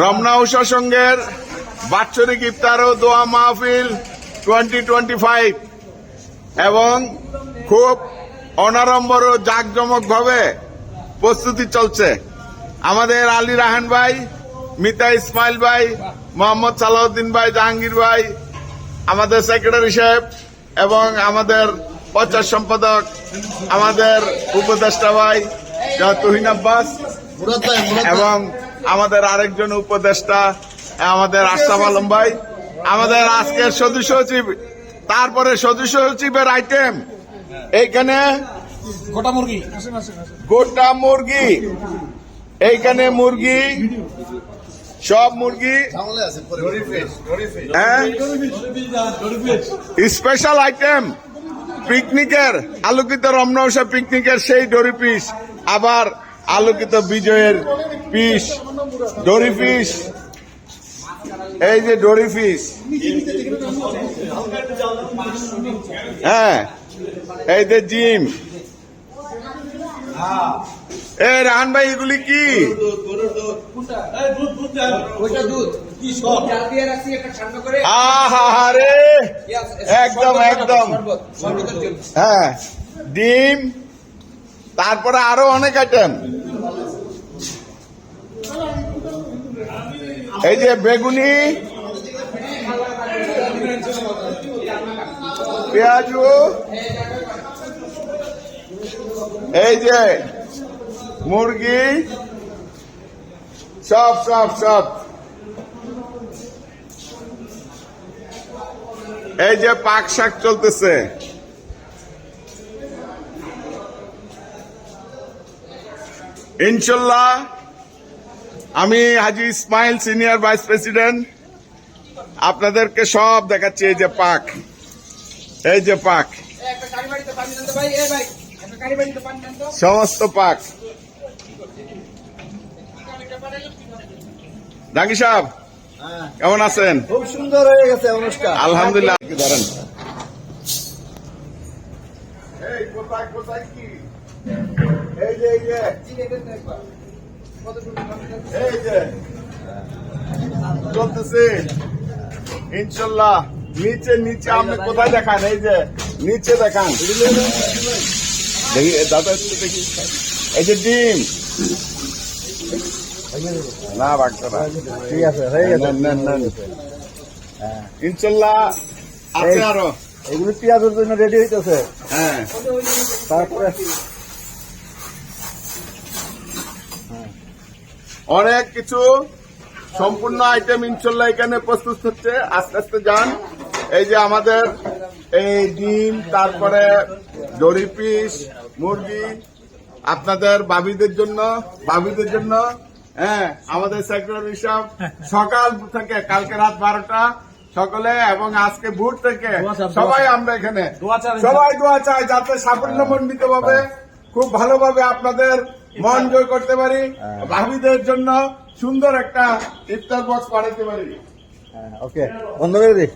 রমনা উষা সঙ্গের বাৎসরিক ইফতার ও দোয়া মাহফিল টোয়েন্টি টোয়েন্টি ফাইভ এবং খুব অনারম্বর ও জাঁকজমক ভাবে প্রস্তুতি চলছে। আমাদের আলী রাহান ভাই মিতা ইসমাইল ভাই মোহাম্মদ সালাউদ্দিন ভাই জাহাঙ্গীর ভাই আমাদের সেক্রেটারি সাহেব এবং আমাদের প্রচার সম্পাদক আমাদের উপদেষ্টা ভাই তুহিন আব্বাস এবং আমাদের আরেকজন উপদেষ্টা আমাদের আশরাফ আলম ভাই আমাদের আজকের সদস্য সচিব তারপরে সদস্য সচিবের আইটেম এইখানে গোটা মুরগি। গোটা মুরগি এইখানে মুরগি সব মুরগি। হ্যাঁ? স্পেশাল আইটেম পিকনিকের আলোকিত রমনৌসা পিকনিকের সেই ডরি পিস আবার আলোকিত বিজয়ের পিস ডরি পিস। এই যে ডরি পিস। হ্যাঁ এই যে জিম। এ রাহান ভাই এগুলি কি? একদম, একদম। হ্যাঁ ডিম। তারপরে আরও অনেক আইটেম এই যে বেগুনি, পেঁয়াজু, এই যে মুরগি, সব সব সব। এই যে পাক শাক চলতেছে। ইনশাল্লাহ আমি Haji Ismail senior vice president আপনাদেরকে সব দেখাচ্ছি এই যে পাক এই যে পাক। সমস্ত পাক। জাঙ্গি সাহেব কেমন আছেন? খুব সুন্দর হয়ে গেছে অনুষ্ঠান আলহামদুলিল্লাহ। ধরেন কোথায় কোথায় কি? এই যে এই যে? এই যে। চলতেছে। ইনশাল্লাহ নিচে নিচে আপনি কোথায় দেখান? এই যে নিচে দেখান। দেখি দাদা একটু দেখি। এই যে ডিম। না বাগদা না। ঠিক আছে। ইনশাল্লাহ আছে আরও। এগুলো পেঁয়াজের জন্য রেডি হইতেছে। হ্যাঁ। তারপরে অনেক কিছু সম্পূর্ণ আইটেম ইনশাল্লাহ এখানে প্রস্তুত হচ্ছে। আস্তে আস্তে যান। এই যে আমাদের এই ডিম তারপরে দড়ি পিস মুরগি আপনাদের বাবিদের জন্য বাবিদের জন্য হ্যাঁ আমাদের সেক্রেটারি সাহেব সকাল থেকে কালকে রাত বারোটা সকলে এবং আজকে ভোর থেকে সবাই আমরা এখানে। সবাই দোয়া চাই যাতে সাফল্যমণ্ডিত ভাবে খুব ভালোভাবে আপনাদের মন জয় করতে পারি, ভাবিদের জন্য সুন্দর একটা ইফতার বক্স পাঠাতে পারি। ওকে বন্ধ করে দিই।